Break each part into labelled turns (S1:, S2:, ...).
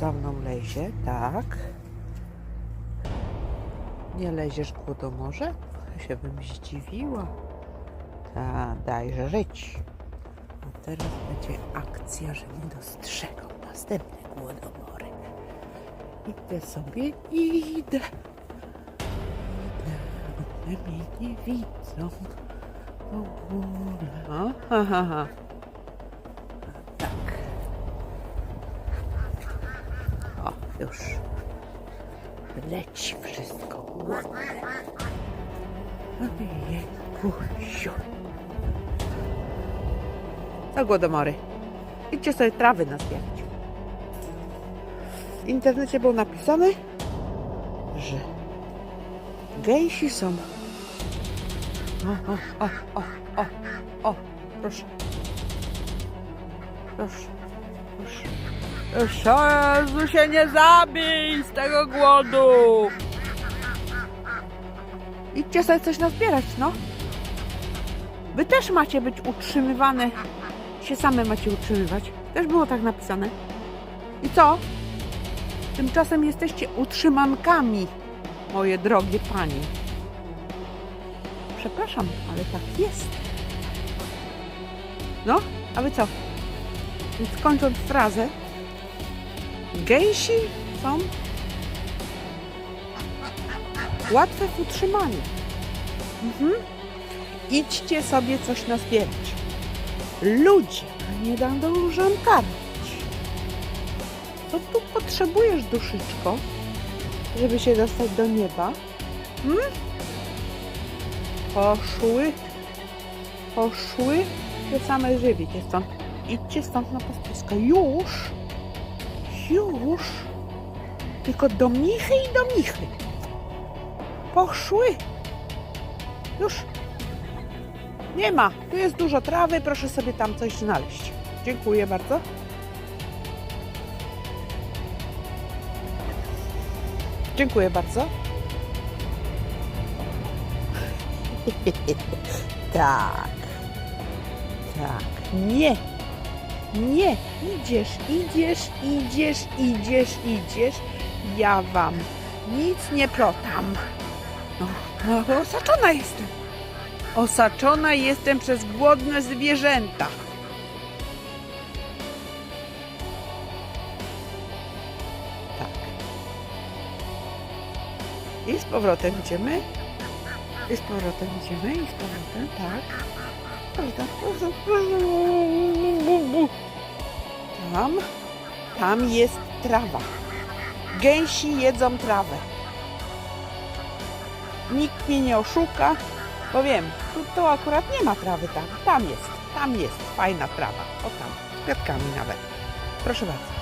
S1: za mną lezie, tak. Nie leziesz głodomorze? Się bym zdziwiła. Ta, dajże żyć. A teraz będzie akcja, że nie dostrzegą następne głodomory. Idę sobie, idę. Idę, one mnie nie widzą. W ogóle. Aha, ha, ha. Już. Leci wszystko. To głodomory. Idźcie sobie trawy nazbierać. W internecie było napisane, że gęsi są. O, o, o, o, o, o, proszę. Proszę, proszę. Jezu, się nie zabij z tego głodu. Idźcie sobie coś nazbierać, no. Wy też macie być utrzymywane, się same macie utrzymywać. Też było tak napisane. I co? Tymczasem jesteście utrzymankami, moje drogie panie. Przepraszam, ale tak jest. No, a wy co? Więc kończąc frazę, gęsi są łatwe w utrzymaniu. Mhm. Idźcie sobie coś nazbierać. Ludzie, nie będą karmić. Co tu potrzebujesz, duszyczko, żeby się dostać do nieba? Hmm? Poszły, poszły się same żywicie stąd. Idźcie stąd na pastwisko. Już, już. Tylko do Michy i do Michy. Poszły. Już. Nie ma. Tu jest dużo trawy. Proszę sobie tam coś znaleźć. Dziękuję bardzo. Dziękuję bardzo. tak. Tak. Nie. Nie. Idziesz, idziesz, idziesz, idziesz, idziesz. Ja wam nic nie plotam. No, no osaczona jestem. Osaczona jestem przez głodne zwierzęta. Tak. I z powrotem idziemy. I z powrotem idziemy. I z powrotem, tak. Tam, tam jest trawa. Gęsi jedzą trawę. Nikt mnie nie oszuka, bo wiem, tu to akurat nie ma trawy tam. Tam jest, tam jest fajna trawa. O tam, z kwiatkami nawet. Proszę bardzo.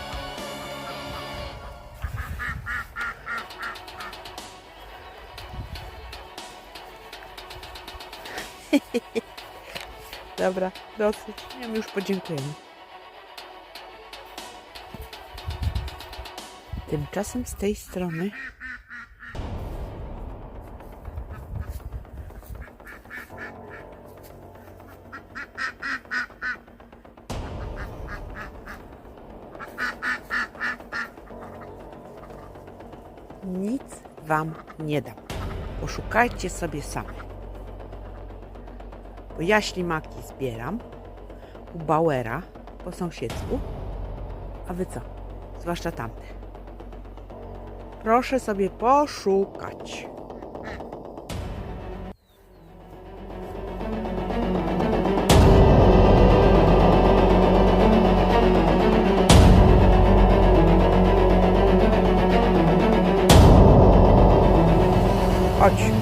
S1: Dobra, dosyć. Wiem, już podziękujemy. Tymczasem z tej strony nic wam nie dam. Poszukajcie sobie sami. Bo ja ślimaki zbieram u Bauera po sąsiedzku. A wy co? Zwłaszcza tamte. Proszę sobie poszukać. Chodź.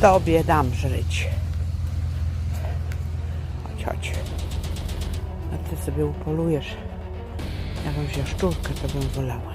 S1: Tobie dam żyć. Chodź. A ty sobie upolujesz jakąś jaszczurkę, to bym wolała.